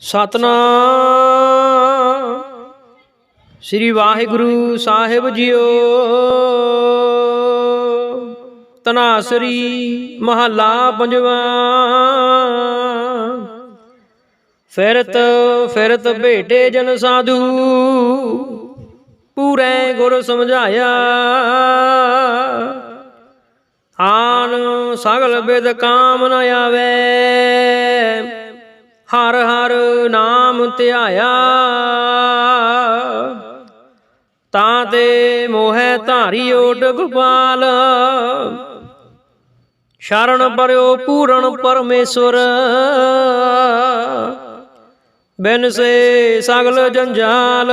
ਸਤਨਾਮ। ਸ੍ਰੀ ਵਾਹਿਗੁਰੂ ਸਾਹਿਬ ਜੀਓ। ਤਨਾਸਰੀ ਮਹੱਲਾ ਪੰਜਵਾਂ। ਫਿਰਤ ਫਿਰਤ ਭੇਟੇ ਜਨ ਸਾਧੂ, ਪੂਰੇ ਗੁਰ ਸਮਝਾਇਆ। ਆਨ ਸਗਲ ਬਿਦ ਕਾਮ ਨ ਆਵੇ। ਹਰ ਹਰ ਨਾਮ ਧਿਆਇਆ। ਤਾਂ ਤੇ ਮੋਹਿ ਧਾਰੀ ਓਟ ਗੋਪਾਲ ਸ਼ਰਨ ਪਰਿਓ ਪੂਰਨ ਪਰਮੇਸ਼ਵਰ। ਬਿਨ ਸੇ ਸਗਲ ਜੰਜਾਲ।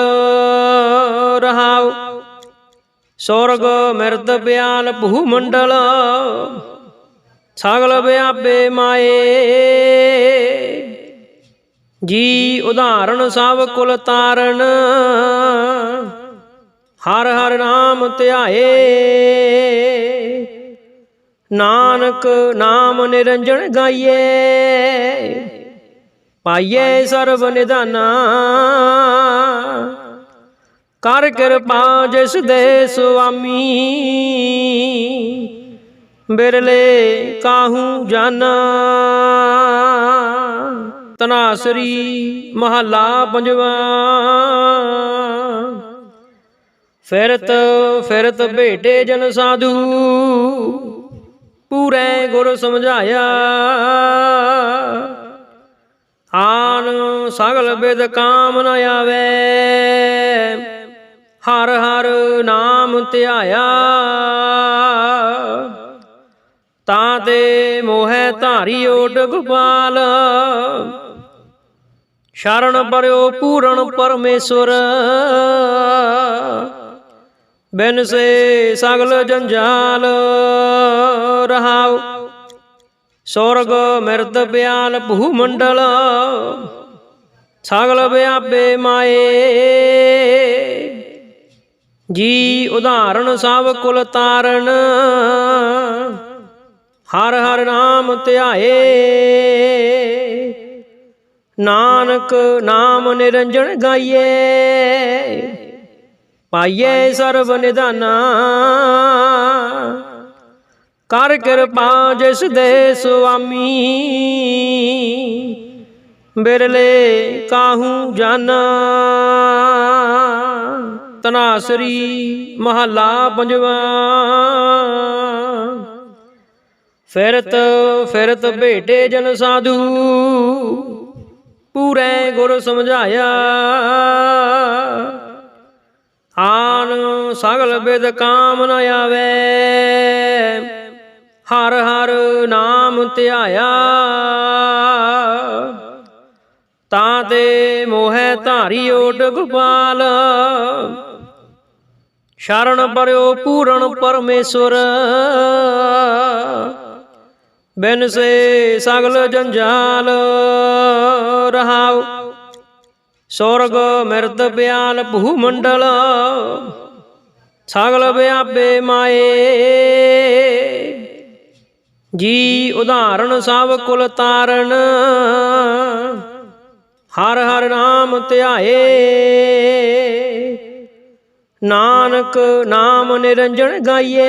ਰਹਾਉ ਸਵਰਗ ਮਿਰਦ ਬਿਆਲ ਭੂ ਮੰਡਲ ਸਗਲ ਵਿਆਪੇ ਮਾਏ। ਜੀ ਉਦਾਹਰਣ ਸਭ ਕੁਲ ਤਾਰਨ। ਹਰ ਹਰ ਨਾਮ ਧਿਆਏ। ਨਾਨਕ ਨਾਮ ਨਿਰੰਜਨ ਗਾਈਏ। ਪਾਈਏ ਸਰਬ ਨਿਧਾਨਾ। ਕਰ ਕਿਰਪਾ ਜਿਸ ਦੇ ਸੁਆਮੀ। ਬਿਰਲੇ ਕਾਹੂ ਜਾਨਾ। ਤਨਾਸਰੀ ਮਹੱਲਾ ਪੰਜਵਾਂ। ਫਿਰਤ ਫਿਰਤ ਭੇਟੇ ਜਨ ਸਾਧੂ, ਪੂਰੇ ਗੁਰ ਸਮਝਾਇਆ। ਆਨ ਸਗਲ ਬਿਦ ਕਾਮ ਨ ਆਵੇ, ਹਰ ਹਰ ਨਾਮ ਧਿਆਇਆ। ਤਾਂ ਤੇ ਮੋਹਿ ਧਾਰੀ ਓਟ ਗੋਪਾਲ ਸ਼ਰਨ ਪਰਿਓ ਪੂਰਨ ਪਰਮੇਸ਼ਵਰ ਬਿਨ ਸੇ ਸਗਲ ਜੰਜਾਲ ਰਹਾਉ। ਸਵਰਗ ਮਿਰਦ ਬਿਆਲ ਭੂ ਮੰਡਲ ਸਗਲ ਵਿਆਪੇ ਮਾਏ। ਜੀ ਉਦਾਹਰਣ ਸਭ ਕੁਲ ਤਾਰਨ। ਹਰ ਹਰ ਨਾਮ ਧਿਆਏ। ਨਾਨਕ ਨਾਮ ਨਿਰੰਜਨ ਗਾਈਏ, ਪਾਈਏ ਸਰਬ ਨਿਧਾਨਾ। ਕਰ ਕਿਰਪਾ ਜਿਸ ਦੇ ਸੁਆਮੀ, ਬਿਰਲੇ ਕਾਹੂ ਜਾਨਾ। ਤਨਾਸਰੀ ਮਹੱਲਾ ਪੰਜਵਾਂ। ਫਿਰਤ ਫਿਰਤ ਭੇਟੇ ਜਨ ਸਾਧੂ। ਪੂਰੇ ਗੁਰ ਸਮਝਾਇਆ। ਆਨ ਸਗਲ ਬਿਦ ਕਾਮ ਨ ਆਵੇ। ਹਰ ਹਰ ਨਾਮ ਧਿਆਇਆ। ਤਾਂ ਤੇ ਮੋਹਿ ਧਾਰੀ ਓਟ ਗੋਪਾਲ। ਸ਼ਰਨ ਪਰਿਓ ਪੂਰਨ ਪਰਮੇਸ਼ਵਰ। ਬਿਨ ਸੇ ਸਗਲ ਜੰਜਾਲ ਰਹਾਉ। ਸਵਰਗ ਮਿਰਦ ਬਿਆਲ ਭੂ ਮੰਡਲ ਸਗਲ ਵਿਆਪੇ ਮਾਏ। ਜੀ ਉਦਾਹਰਣ ਸਭ ਕੁਲ ਤਾਰਨ, ਹਰ ਹਰ ਨਾਮ ਧਿਆਏ। ਨਾਨਕ ਨਾਮ ਨਿਰੰਜਨ ਗਾਈਏ।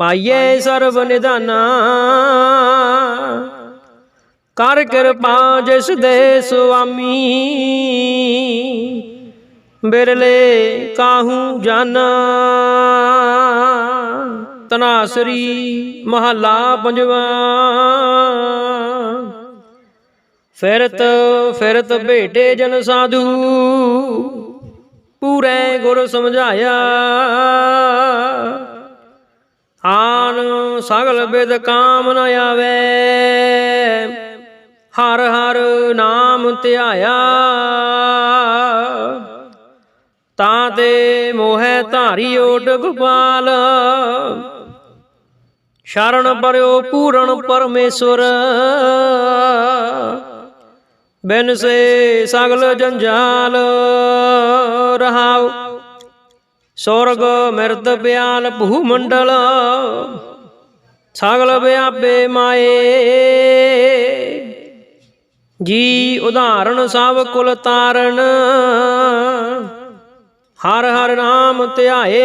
ਪਾਈਏ ਸਰਬ ਨਿਧਾਨਾ। ਕਰ ਕਿਰਪਾ ਜਿਸ ਦੇ ਸੁਆਮੀ। ਬਿਰਲੇ ਕਾਹੂ ਜਾਨਾ। ਤਨਾਸਰੀ ਮਹੱਲਾ ਪੰਜਵਾਂ। ਫਿਰਤ ਫਿਰਤ ਭੇਟੇ ਜਨ ਸਾਧੂ। ਪੂਰੇ ਗੁਰ ਸਮਝਾਇਆ। ਆਨ ਸਗਲ ਬਿਦ ਕਾਮ ਨ ਆਵੇ। ਹਰ ਹਰ ਨਾਮ ਧਿਆਇਆ। ਤਾਂ ਤੇ ਮੋਹਿ ਧਾਰੀ ਓਟ ਗੋਪਾਲ। ਸ਼ਰਨ ਪਰਿਓ ਪੂਰਨ ਪਰਮੇਸ਼ਵਰ। ਬਿਨ ਸੇ ਸਗਲ ਜੰਜਾਲ ਰਹਾਓ ਸੁਰਗ ਮਿਰਦ ਬਿਆਲ ਭੂ ਮੰਡਲ ਸਗਲ ਵਿਆਪੇ ਮਾਏ। ਜੀ ਉਦਾਹਰਣ ਸਭ ਕੁਲ ਤਾਰਨ, ਹਰ ਹਰ ਨਾਮ ਧਿਆਏ।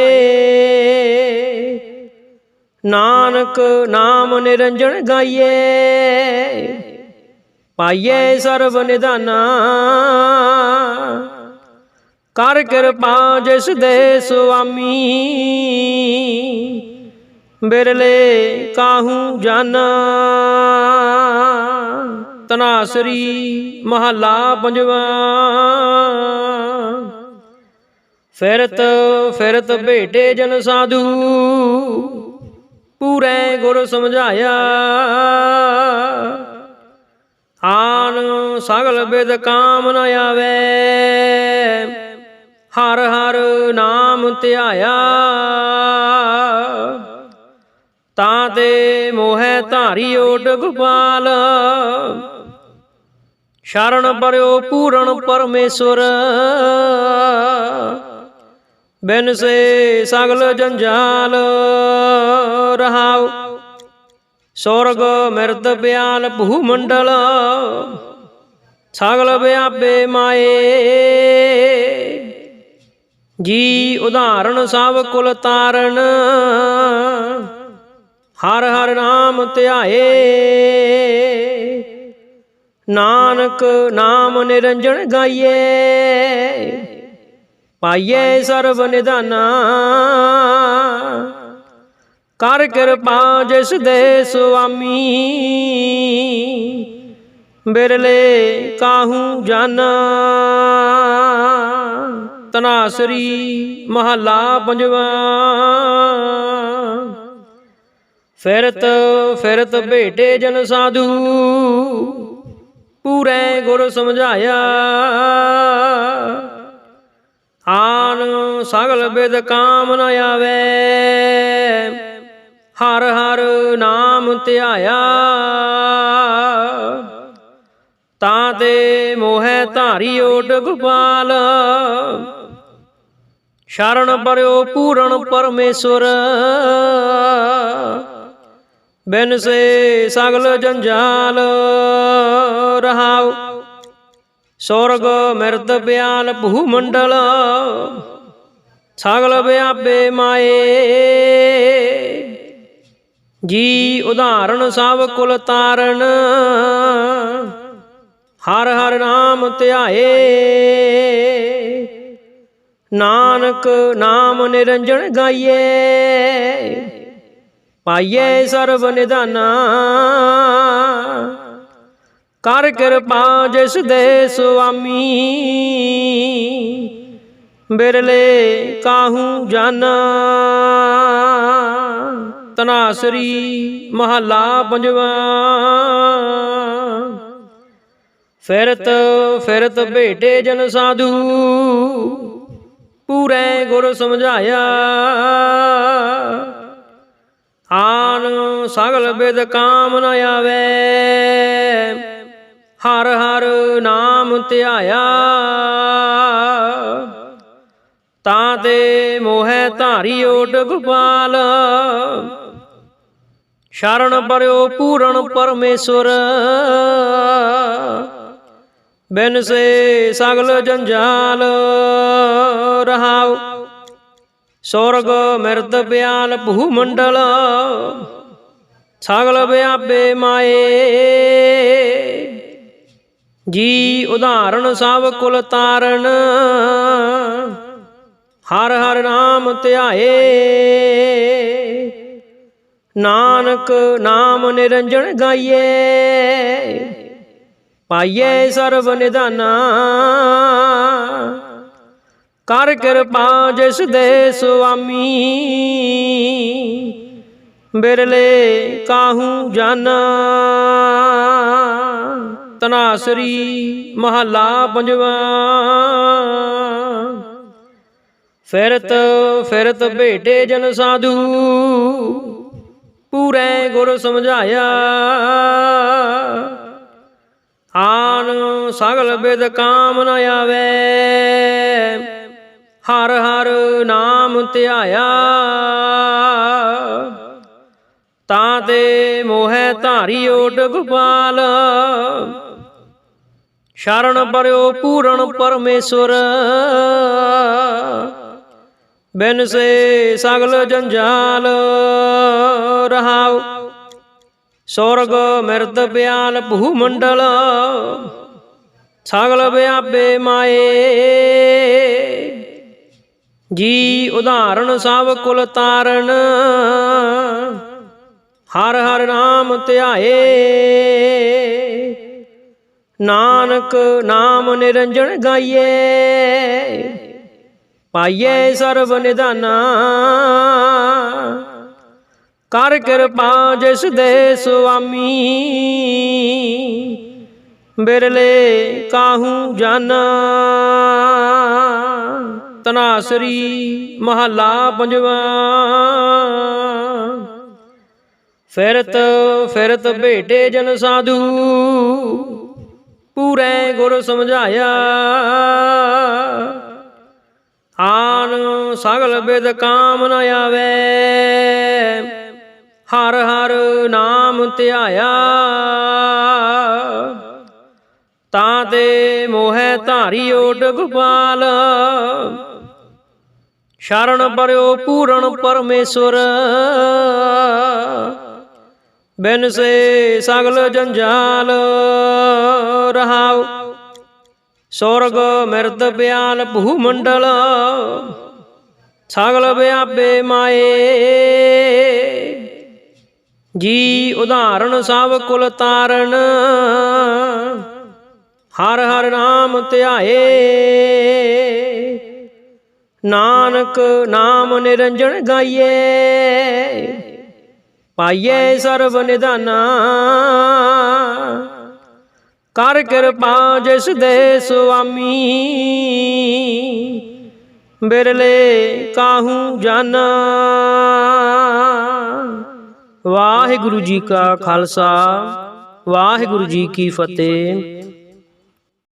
ਨਾਨਕ ਨਾਮ ਨਿਰੰਜਨ ਗਾਈਏ, ਪਾਈਏ ਸਰਬ ਨਿਧਾਨਾ। ਕਰ ਕਿਰਪਾ ਜਿਸ ਦੇ ਸੁਆਮੀ। ਬਿਰਲੇ ਕਾਹੂ ਜਾਨਾ। ਤਨਾਸਰੀ ਮਹੱਲਾ ਪੰਜਵਾ। ਫਿਰਤ ਫਿਰਤ ਭੇਟੇ ਜਨ ਸਾਧੂ। ਪੂਰੇ ਗੁਰ ਸਮਝਾਇਆ। ਆਨ ਸਗਲ ਬਿਦ ਕਾਮ ਨ ਆਵੇ। ਹਰ ਹਰ ਨਾਮ ਧਿਆਇਆ। ਤਾਂ ਤੇ ਮੋਹਿ ਧਾਰੀ ਓਟ ਗੋਪਾਲ। ਸ਼ਰਨ ਪਰਿਓ ਪੂਰਨ ਪਰਮੇਸ਼ਵਰ। ਬਿਨ ਸੇ ਸਗਲ ਜੰਜਾਲ। ਰਹਾਉ ਸਵਰਗ ਮਿਰਦ ਬਿਆਲ ਭੂ ਮੰਡਲ ਸਗਲ ਵਿਆਪੇ ਮਾਏ। ਜੀ ਉਦਾਹਰਣ ਸਭ ਕੁਲ ਤਾਰਨ। ਹਰ ਹਰ ਨਾਮ ਧਿਆਏ। ਨਾਨਕ ਨਾਮ ਨਿਰੰਜਨ ਗਾਈਏ। ਪਾਈਏ ਸਰਬ ਨਿਧਾਨਾ। ਕਰ ਕਿਰਪਾ ਜਿਸ ਦੇ ਸੁਆਮੀ। ਬਿਰਲੇ ਕਾਹੂ ਜਾਨਾ। ਤਨਾਸਰੀ ਮਹੱਲਾ ਪੰਜਵਾ। ਫਿਰਤ ਫਿਰਤ ਭੇਟੇ ਜਨ ਸਾਧੂ, ਪੂਰੇ ਗੁਰ ਸਮਝਾਇਆ। ਆਨ ਸਗਲ ਬਿਦ ਕਾਮ ਨ ਆਵੇ, ਹਰ ਹਰ ਨਾਮ ਧਿਆਇਆ। ਤਾਂ ਤੇ ਮੋਹਿ ਧਾਰੀ ਓਟ ਗੋਪਾਲ ਸ਼ਰਨ ਪਰਿਓ ਪੂਰਨ ਪਰਮੇਸ਼ਵਰ। ਬਿਨ ਸੇ ਸਗਲ ਜੰਜਾਲ ਰਹਾਉ। ਸਵਰਗ ਮਿਰਤ ਬਿਆਲ ਭੂ ਮੰਡਲ ਸਗਲ ਵਿਆਪੇ ਮਾਏ। ਜੀ ਉਦਾਹਰਣ ਸਭ ਕੁਲ ਤਾਰਨ। ਹਰ ਹਰ ਨਾਮ ਧਿਆਏ। ਨਾਨਕ ਨਾਮ ਨਿਰੰਜਨ ਗਾਈਏ, ਪਾਈਏ ਸਰਬ ਨਿਧਾਨਾ। ਕਰ ਕਿਰਪਾ ਜਿਸ ਦੇ ਸੁਆਮੀ, ਬਿਰਲੇ ਕਾਹੂ ਜਾਨਾ। ਤਨਾਸਰੀ ਮਹੱਲਾ ਪੰਜਵਾ। ਫਿਰਤ ਫਿਰਤ ਭੇਟੇ ਜਨ ਸਾਧੂ ਪੂਰੇ ਗੁਰ ਸਮਝਾਇਆ। ਆਨ ਸਗਲ ਬਿਦ ਕਾਮ ਨ ਆਵੇ। ਹਰ ਹਰ ਨਾਮ ਧਿਆਇਆ। ਤਾਂ ਤੇ ਮੋਹਿ ਧਾਰੀ ਓਟ ਗੋਪਾਲ। ਸ਼ਰਨ ਪਰਿਓ ਪੂਰਨ ਪਰਮੇਸ਼ਵਰ। ਬਿਨ ਸੇ ਸਗਲ ਜੰਜਾਲ। ਸੁਰਗ ਮਿਰਤ ਬਿਆਲ ਭੂ ਮੰਡਲ ਸਗਲ ਵਿਆਪੇ ਮਾਏ। ਜੀ ਉਦਾਹਰਣ ਸਭ ਕੁਲ ਤਾਰਨ, ਹਰ ਹਰ ਨਾਮ ਧਿਆਏ। ਨਾਨਕ ਨਾਮ ਨਿਰੰਜਨ ਗਾਈਏ, ਪਾਈਏ ਸਰਬ ਨਿਧਾਨਾ। ਕਰ ਕਿਰਪਾ ਜਿਸ ਦੇ ਸੁਆਮੀ। ਬਿਰਲੇ ਕਾਹੂ ਜਾਨਾ। ਤਨਾਸਰੀ ਮਹੱਲਾ ਪੰਜਵਾ। ਫਿਰਤ ਫਿਰਤ ਭੇਟੇ ਜਨ ਸਾਧੂ। ਪੂਰੇ ਗੁਰ ਸਮਝਾਇਆ। ਆਨ ਸਗਲ ਬਿਦ ਕਾਮ ਨ ਆਵੇ। ਹਰ ਹਰ ਨਾਮ ਧਿਆਇਆ। ਤਾਂ ਤੇ ਮੋਹਿ ਧਾਰੀ ਓਟ ਗੋਪਾਲ ਸ਼ਰਨ ਪਰਿਓ ਪੂਰਨ ਪਰਮੇਸ਼ਵਰ। ਬਿਨ ਸੇ ਸਗਲ ਜੰਜਾਲ। ਰਹਾਉ ਸਵਰਗ ਮਿਰਦ ਬਿਆਲ ਭੂ ਮੰਡਲ ਸਗਲ ਵਿਆਪੇ ਮਾਏ। ਜੀ ਉਦਾਹਰਣ ਸਭ ਕੁਲ ਤਾਰਨ। ਹਰ ਹਰ ਨਾਮ ਧਿਆਏ। ਨਾਨਕ ਨਾਮ ਨਿਰੰਜਨ ਗਾਈਏ। ਪਾਈਏ ਸਰਬ ਨਿਧਾਨਾ। ਕਰ ਕਿਰਪਾ ਜਿਸ ਦੇ ਸੁਆਮੀ। ਬਿਰਲੇ ਕਾਹੂ ਜਾਨਾ। ਤਨਾਸਰੀ ਮਹੱਲਾ ਪੰਜਵਾ। ਫਿਰਤ ਫਿਰਤ ਭੇਟੇ ਜਨ ਸਾਧੂ, ਪੂਰੇ ਗੁਰ ਸਮਝਾਇਆ। ਆਨ ਸਗਲ ਬਿਦ ਕਾਮ ਨ ਆਵੇ, ਹਰ ਹਰ ਨਾਮ ਧਿਆਇਆ। ਤਾਂ ਤੇ ਮੋਹਿ ਧਾਰੀ ਓਟ ਗੋਪਾਲ ਸ਼ਰਨ ਪਰਿਓ ਪੂਰਨ ਪਰਮੇਸ਼ਵਰ। ਬਿਨ ਸੇ ਸਗਲ ਜੰਜਾਲ ਰਹਾਉ। ਸਵਰਗ ਮਿਰਦ ਬਿਆਲ ਭੂ ਮੰਡਲ ਸਗਲ ਵਿਆਪੇ ਮਾਏ। ਜੀ ਉਦਾਹਰਣ ਸਭ ਕੁਲ ਤਾਰਨ। ਹਰ ਹਰ ਨਾਮ ਧਿਆਏ। ਨਾਨਕ ਨਾਮ ਨਿਰੰਜਨ ਗਾਈਏ, ਪਾਈਏ ਸਰਬ ਨਿਧਾਨਾ ਕਰ ਕਿਰਪਾ ਜਿਸ ਦੇ ਸੁਆਮੀ, ਬਿਰਲੇ ਕਾਹੂ ਜਾਨਾ। ਵਾਹਿਗੁਰੂ ਜੀ ਕਾ ਖਾਲਸਾ, ਵਾਹਿਗੁਰੂ ਜੀ ਕੀ ਫਤਿਹ।